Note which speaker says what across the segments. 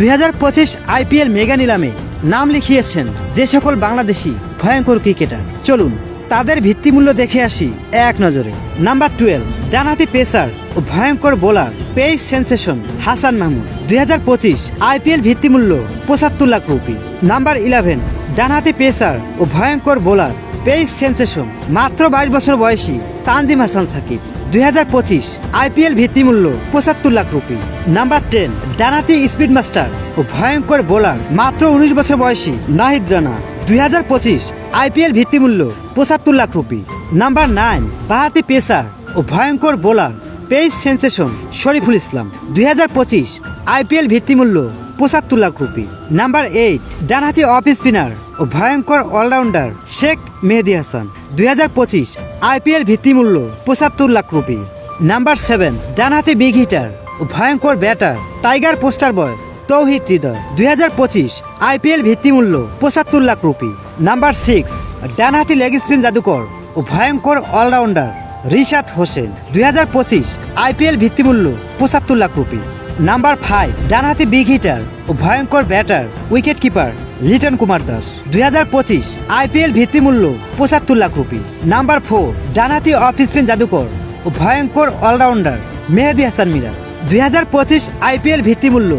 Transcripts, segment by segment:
Speaker 1: দুই হাজার পঁচিশ আইপিএল মেগা নিলামে নাম লিখিয়েছেন যে সকল বাংলাদেশি ভয়ঙ্কর ক্রিকেটার। চলুন, তাদের ভিত্তিমূল্য দেখে আসি এক নজরে। নাম্বার টুয়েলভ, ডানহাতি পেসার ও ভয়ঙ্কর bowler pace sensation Hasan Mahmud. দুই হাজার পঁচিশ আইপিএল ভিত্তিমূল্য পঁচাত্তর লাখ রুপি। নাম্বার ইলেভেন, ডানহাতি পেসার ও ভয়ঙ্কর বোলার পেস সেন্সেশন মাত্র বাইশ বছর বয়সী তানজিম হাসান সাকিব। দুই হাজার পঁচিশ আইপিএল ভিত্তিমূল্য পঁচাত্তর লাখ রুপি। নাম্বার টেন ডানাতি স্পিড মাস্টার ও ভয়ঙ্কর বোলার, মাত্র উনিশ বছর বয়সী নাহিদ রানা। দুই হাজার পঁচিশ আইপিএল ভিত্তিমূল্য পঁচাত্তর লাখ রুপি। নাম্বার নাইন, বাহাতি পেসার ও ভয়ঙ্কর bowler, pace sensation Shoriful Islam. দুই হাজার পঁচিশ আইপিএল ভিত্তিমূল্য পঁচাত্তর লাখ রুপি। নাম্বার এইট, ডানহাতি অফ স্পিনার ও ভয়ঙ্কর অলরাউন্ডার শেখ মেহেদি হাসান। দুই হাজার পঁচিশ আইপিএল ভিত্তিমূল্য পঁচাত্তর লাখ রুপি। নাম্বার সেভেন, ডানহাতি বিগ হিটার ও ভয়ঙ্কর batter tiger poster boy Towhid Hridoy. দুই হাজার পঁচিশ আইপিএল ভিত্তিমূল্য পঁচাত্তর লাখ রুপি। নাম্বার সিক্স, ডানহাতি লেগ স্পিন জাদুকর ও ভয়ঙ্কর অলরাউন্ডার রিশাদ হোসেন। দুই হাজার পঁচিশ আইপিএল ভিত্তিমূল্য পঁচাত্তর লাখ রুপি। নাম্বার ফাইভ ডানহাতি বিগ হিটার ও ভয়ঙ্কর batter wicket keeper Liton Kumar Das দুই হাজার পঁচিশ আইপিএল ভিত্তিমূল্য পঁচাত্তর লাখ রুপি নাম্বার ফোর ডানহাতি অফ স্পিন জাদুকর ও ভয়ঙ্কর অলরাউন্ডার মেহেদি হাসান মিরাজ দুই হাজার পঁচিশ আইপিএল ভিত্তিমূল্য,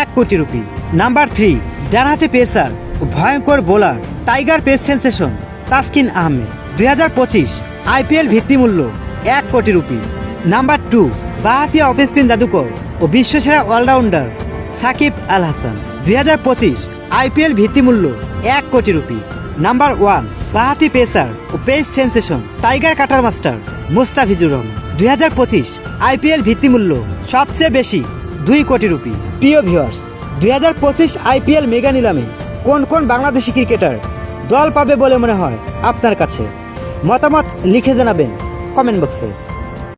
Speaker 1: এক কোটি রুপি। নাম্বার থ্রি ডানহাতি পেসার ও ভয়ঙ্কর bowler tiger pace sensation Taskin Ahmed দুই হাজার পঁচিশ আইপিএল ভিত্তিমূল্য, এক কোটি রুপি। নাম্বার টু বাহাতি অফ স্পিন জাদুকর ও বিশ্বসেরা অলরাউন্ডার সাকিব আল হাসান। দুই হাজার পঁচিশ আইপিএল ভিত্তিমূল্য এক কোটি রুপি। নাম্বার ওয়ান, বাহাতি পেসার ও pace sensation tiger cutter master Mustafizur Rahman. দুই হাজার পঁচিশ আইপিএল ভিত্তিমূল্য সবচেয়ে বেশি দুই কোটি রুপি। প্রিয় ভিউয়ার্স, দুই হাজার পঁচিশ আইপিএল মেগা নিলামে কোন কোন বাংলাদেশি ক্রিকেটার দল পাবে বলে মনে হয় আপনার কাছে? মতামত লিখে জানাবেন কমেন্ট বক্সে।